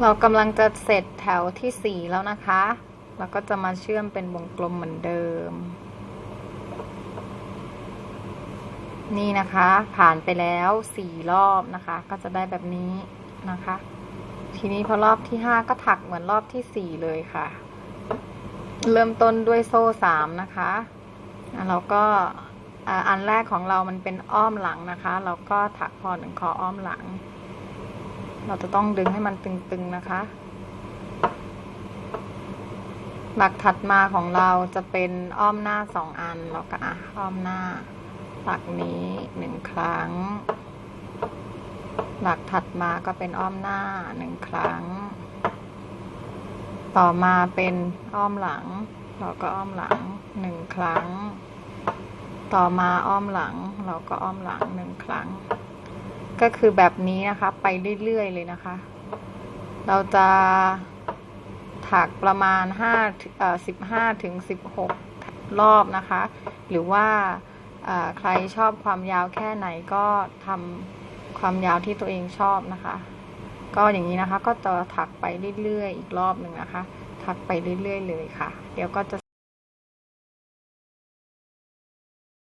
เรากำลังจะเสร็จแถวที่สี่แล้วนะคะแล้วก็จะมาเชื่อมเป็นวงกลมเหมือนเดิม นี่นะคะ ผ่านไปแล้วสี่รอบนะคะ ก็จะได้แบบนี้นะคะ ทีนี้พอรอบที่ห้าก็ถักเหมือนรอบที่สี่เลยค่ะ เริ่มต้นด้วยโซ่สามนะคะอะเราก็อันแรกของเรามันเป็นอ้อมหลังนะคะ เราก็ถักพอหนึ่งคออ้อมหลัง เราจะต้องดึงให้มันตึงๆนะคะ หลักถัดมาของเราจะเป็นอ้อมหน้าสองอันแล้วก็อะอ้อมหน้า หลักนี้หนึ่งครั้ง หลักถัดมาก็เป็นอ้อมหน้าหนึ่งครั้ง ต่อมาเป็นอ้อมหลังเราก็อ้อมหลังหนึ่งครั้ง ต่อมาอ้อมหลังเราก็อ้อมหลังหนึ่งครั้ง ก็คือแบบนี้นะคะ ไปเรื่อยๆเลยนะคะ เราจะถักประมาณห้าเอ่อสิบห้าถึงสิบหกรอบนะคะ หรือว่าใครชอบความยาวแค่ไหนก็ทำความยาวที่ตัวเองชอบนะคะ ก็อย่างนี้นะคะ ก็จะถักไปเรื่อยๆอีกรอบหนึ่งนะคะ ถักไปเรื่อยๆเลยค่ะ เดี๋ยวก็จะ